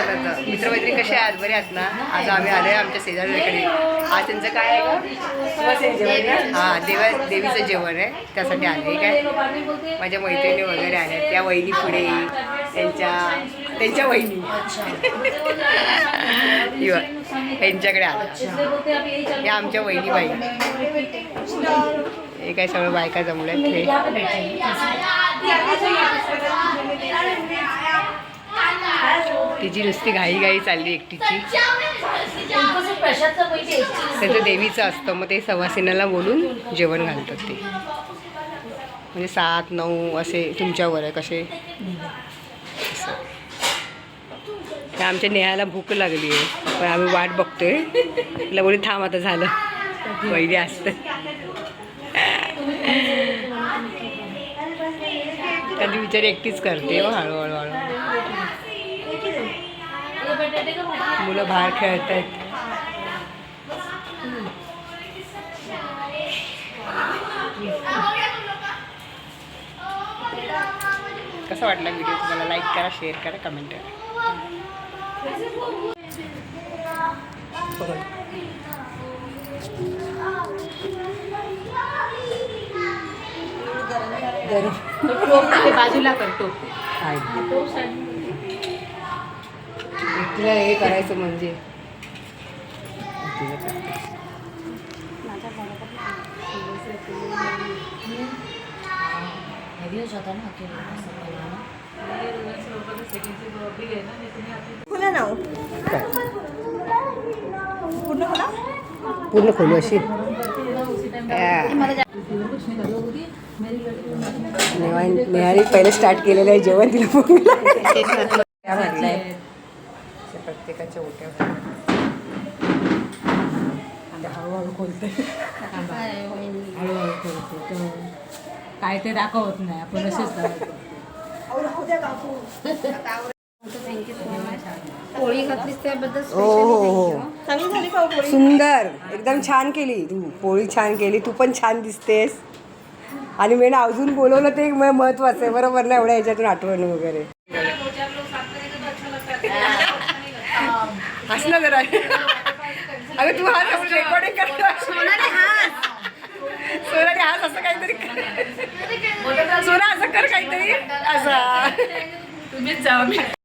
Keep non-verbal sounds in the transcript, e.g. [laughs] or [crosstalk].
चालत मित्रमैत्री कसे आहात? बरे आहात ना? आज आम्ही आलोय आमच्या शेजाऱ्याकडे. आज त्यांचं काय आहे का हा देवा देवीचं जेवण आहे. त्यासाठी आले काय? माझ्या मैत्रिणी वगैरे आल्या त्या वहिनी पुढे त्यांच्या त्यांच्या वहिनी. [laughs] युवा, यांच्याकडे आल्या या आमच्या वहिनी बाई हे काय सगळं बायका जमल्यात तिची नुसती घाई घाई चालली एकटीची. त्याचं देवीचं असतं मग ते सवासिनाला बोलून जेवण घालतात ते. म्हणजे सात नऊ असे तुमच्यावर आहे कसे. तर आमच्या नेहाला भूक लागली आहे पण आम्ही वाट बघतोय. तिला बोली थांब आता झालं. पहिले असतं. कधी विचार एकटीच करते हो हळूहळू हळू मुलं बाहेर खेळत आहेत कसा वाटला व्हिडिओ तुम्हाला लाईक करा शेअर करा कमेंट करा. ते बाजूला करतो तुला हे करायचं म्हणजे. हो. पूर्ण खुला? पूर्ण खोलू अशी? नेहाने पहिले स्टार्ट केलेलं आहे जेवण तिला [laughs] म्हटलंय प्रत्येकाच्या ओट्या हळूहळू खोलते. हळूहळू तर काय ते दाखवत नाही. आपण असेच दाखवतो. पोळी घातलीस त्याबद्दल हो हो हो. चांगली झाली का हो पोळी. सुंदर. एकदम छान केली. तू पोळी छान केली. तू पण छान दिसतेस. आणि मी अजून बोलवलं ते महत्वाचं आहे. बरोबर ना? एवढ्या ह्याच्यातून आठवण वगैरे. हस ना जरा. अगं तू हास रेकॉर्डिंग करतो सोनाने हास. असं काहीतरी कर. सोना असं कर काहीतरी. असं. तुम्हीच जाऊ